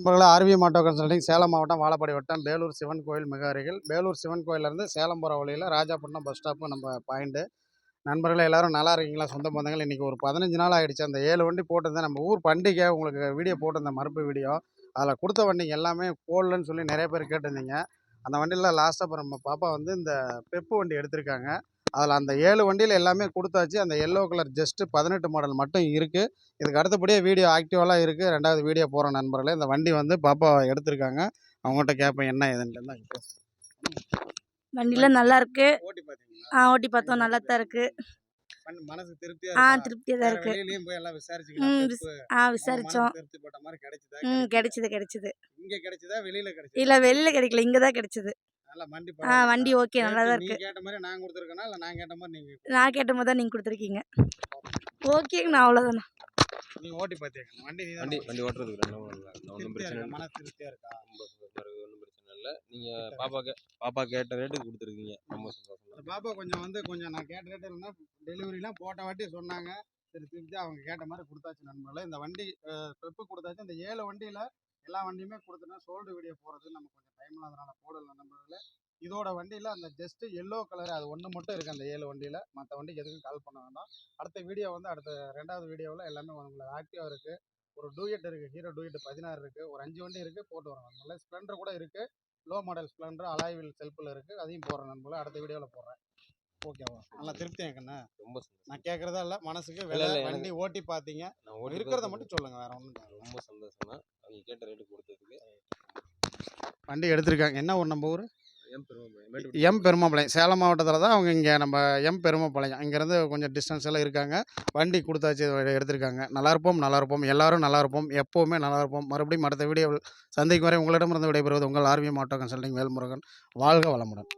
நண்பர்களே ORVM auto consulting Salem மாவட்டம் வாழப்பாடி வட்டம் வேலூர் சிவன் கோயில் மிக அருகில். வேலூர் சிவன் கோயிலேருந்து சேலம் போகிற வழியில் ராஜாப்பட்டினம் பஸ் ஸ்டாப்பு நம்ம பாயிண்ட்டு நண்பர்களே எல்லாரும் நல்லா இருக்கீங்களா? சொந்த பந்தங்கள். இன்றைக்கி ஒரு பதினஞ்சு நாள் ஆகிடுச்சு அந்த ஏழு வண்டி போட்டிருந்தேன். நம்ம ஊர் பண்டிகை. உங்களுக்கு வீடியோ போட்டிருந்தேன். மறுப்பு வீடியோ அதில் கொடுத்த வண்டிங்க எல்லாமே போடலன்னு சொல்லி நிறைய பேர் கேட்டிருந்தீங்க. அந்த வண்டியில் லாஸ்ட்டாக இப்போ நம்ம பாப்பா வந்து இந்த பெப்பு வண்டி எடுத்திருக்காங்க. அதில் அந்த ஏழு வண்டியில் எல்லாமே கொடுத்தாச்சு. அந்த எல்லோ கலர் ஜஸ்ட்டு பதினெட்டு மாடல் மட்டும் இருக்குது இதுக்கு அடுத்தபடியே வீடியோ ஆக்டிவாலாம் இருக்குது ரெண்டாவது வீடியோ போகிற நண்பர்களே. இந்த வண்டி வந்து பாப்பா எடுத்திருக்காங்க. அவங்ககிட்ட கேட்பேன் என்ன ஏதுன்ட்டு தான் வண்டிலாம் நல்லா இருக்கு. ஆ ஓட்டி பார்த்தோம். நல்லா தான் இருக்கு. வண்டி மனசு திருப்தியா ஆ இருக்கா? திருப்தியாக தான் வேற இருக்கு. வெளியிலயும் போய் எல்லாம் பெப்பு, ஆ விசாரிச்சோம் மனசு திருப்தி பட்ட மாதிரி கிடைச்சதா ம் கிடைச்சதா? கிடைச்சிது. இங்க கிடைச்சதா வெளியில கிடைச்சதா? இல்லை வெளில கிடைக்கல. இங்கே தான் கிடைச்சிது. ஆ. வண்டி ஓகே நல்லா தான் நீ இருக்கு. கேட்ட மாதிரி நான் கொடுத்துருக்கேனா? இல்ல நான் கேட்ட மாதிரி நீங்க நான் கேட்ட போது தான் நீங்கள் கொடுத்துருக்கீங்க. ஓகேங்கண்ணா அவ்வளோதாண்ணா நீங்க ஓட்டி பாத்தீங்க வண்டி நீ வண்டி வண்டி ஓட்டுறதுக்கு ஒன்றும் பிரச்சனை இல்லை. மனசு திருப்தியா இருக்கா? ஒன்றும் பிரச்சனை இல்லை. நீங்கள் பாப்பா கே பாப்பா கேட்ட ரேட்டுக்கு கொடுத்துருக்கீங்க. ரொம்ப சந்தோஷம் பாப்பா கொஞ்சம் வந்து கொஞ்சம் நான் கேட்ட ரேட்டு இருந்தா டெலிவரிலாம் போட்ட வாட்டி சொன்னாங்க. சரி திருப்தி அவங்க கேட்ட மாதிரி கொடுத்தாச்சு நண்பர்களே. இந்த வண்டி பெப்பு கொடுத்தாச்சு. இந்த ஏழு வண்டியில எல்லா வண்டியுமே கொடுத்துட்டேன். சோல்டு வீடியோ போகிறது நம்ம கொஞ்சம் டைம் இல்லாதனால போடலை நண்பர்களே. இதோட வண்டியில் அந்த ஜஸ்ட்டு எல்லோ கலர் அது ஒன்று மட்டும் இருக்குது அந்த ஏழு வண்டியில். மற்ற வண்டிக்கு எதுக்கும் கால் பண்ண வேண்டாம். அடுத்த வீடியோ வந்து அடுத்த ரெண்டாவது வீடியோவில் எல்லாமே உங்களுக்கு ஆக்டிவாக இருக்குது ஒரு டூயட் இருக்குது ஹீரோ டூயட் பதினாறு இருக்குது ஒரு அஞ்சு வண்டி இருக்குது போட்டு வரோம் நண்பர்களே. ஸ்ப்ளெண்டர் கூட இருக்குது லோ மாடல் ஸ்ப்ளெண்டர் அலாய்வில் செல்ஃபில் இருக்குது அதையும் போடுறேன் நண்பர்களே. அடுத்த வீடியோவில் போடுறேன். ஓகேவா நல்லா திருப்தி கண்ணா ரொம்ப சந்தோஷம். நான் கேட்குறதா இல்லை மனசுக்கு விலை எனக்கு- வண்டி ஓட்டி பார்த்தீங்க இருக்கிறத மட்டும் சொல்லுங்க வேற ஒன்றும் ரொம்ப சந்தோஷம் தான் அவங்க கேட்ட ரேட்டு கொடுத்ததுக்கு. வண்டி எடுத்திருக்காங்க. என்ன ஊர் நம்ம ஊர்? எம் பெருமை எம் பெருமாபாளையம் சேலம் மாவட்டத்தில் தான் அவங்க இங்கே நம்ம எம் பெருமாபாளையம் இங்கேருந்து கொஞ்சம் டிஸ்டன்ஸ் எல்லாம் இருக்காங்க. வண்டி கொடுத்தாச்சு எடுத்திருக்காங்க. நல்லா இருப்போம் நல்லா இருப்போம். எல்லாரும் நல்லா இருப்போம். எப்போவுமே நல்லா இருப்போம். மறுபடியும் அடுத்த வீடியோ சந்திக்கும் வரை உங்களிடமிருந்து விடைபெறுவது உங்கள் ஆர்விஎம் ஆட்டோ கன்சல்டிங் வேல்முருகன். வாழ்க வளமுடன்.